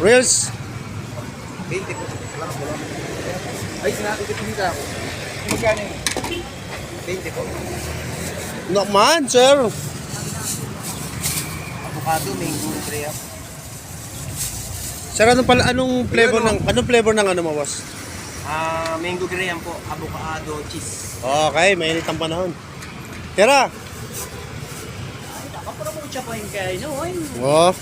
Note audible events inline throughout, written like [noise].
Reels. 20 po. Po. Ay, sinabi ko pinita ako. Magkano yun? 20 po. Naman, sir. Avocado, mango, grape. Sir, anong, pala, anong flavor ng anong flavor ng ano mo, boss? Ah, mango graham po, avocado, cheese. Okay, mainit ang panahon. Tira. Na po siya po yung kaya nyo, oy. Oh,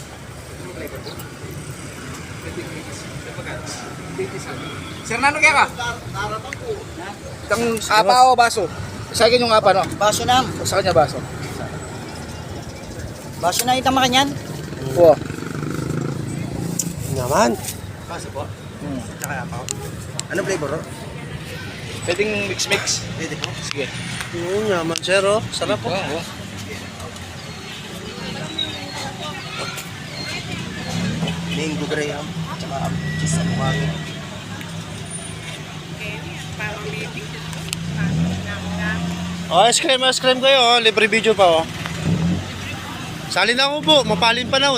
Sir, nano kaya ka? Itang apa o baso? Sa akin yung apa, no? Baso na. Sa kanya baso. Baso na itang makanyan. Oo. naman. Baso po. Hmm. Tsaka apaw. Anong flavor, oh? Pwedeng mix-mix. Pwede po. Sige. Oo, naman, sir. Oh. Sarap po. Oo. Mango graham. Tsaka cheese avocado. Oh, ice cream, ice cream kayo. Oh. Libre video pa, oh. Sali na ako po. Mapalin pa na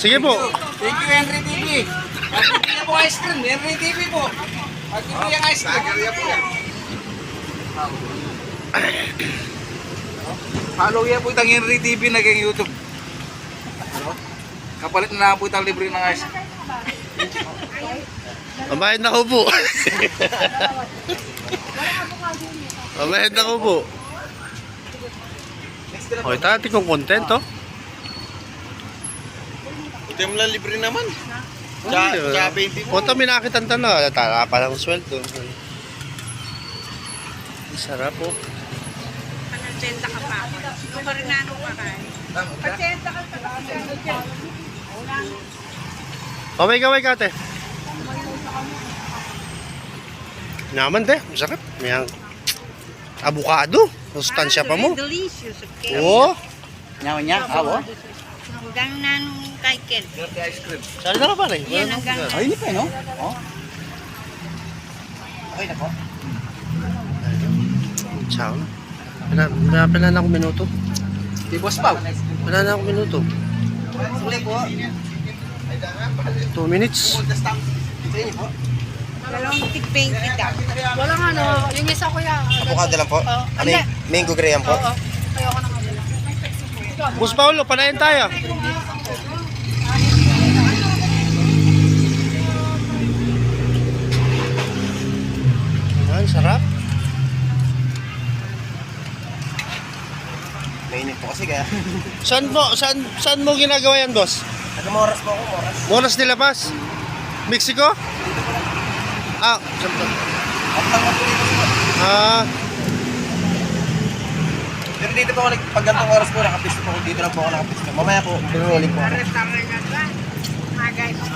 Sige po. Thank you, Henry TV. Magbibigyan po ice cream. Henry TV po. Magbibigyan ice cream. Follow yan po itang Henry TV na kang YouTube. Kapalit na na po itang libre ng ice cream. Na ako po. Mabayad na ako po. Okay, tati kong content, oh. Ito yung libre naman. Sa, sa 20 mo. Punta minakitan tala. Tala pa lang sweldo. Sarap po. Pagsenta ka pa ako. Ikaw pa rin ano pa kayo. Pagsenta ka pa Kamay kamay kate. Naman te, masarap. May ang avocado. Sustansya pa mo. Delicious. Okay. Oo. Nyawa niya. Awo. Hanggang nanong kay Ken. ice cream. Sali na ka pare. Yan hanggang Ay, hindi pa, no? Oh. Okay na po. Ciao. Pila, pila, pila na akong minuto. Di Boss Pao. Pila na akong minuto. Suli po. 2 minutes. dalawang tig-20 daw. Walang ano, yung isa ko yan. Avocado lang po. Oo. Ano yung mango graham po? Oo. Ayoko na kabila. Bus Paulo, panayin tayo. Mainit po kasi kaya. [laughs] Saan mo, saan, saan mo ginagawa yan, boss? Nag-moras po ako, moras. Monas nilabas? Mexico? Ah, saan ba? At lang po dito po. Ah, Pero dito po ako, nag- pag ganitong oras po, nakapisto po ako. Dito lang po ako nakapisto. Mamaya po, pinrolling po ako. Tama na ba? Mga guys. [laughs]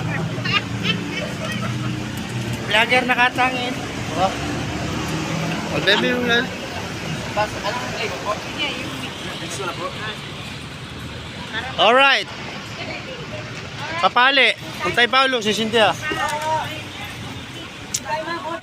Vlogger nakatangin. oh, baby, yung nga. Alright. Papali. Antay Paulo, si Cynthia.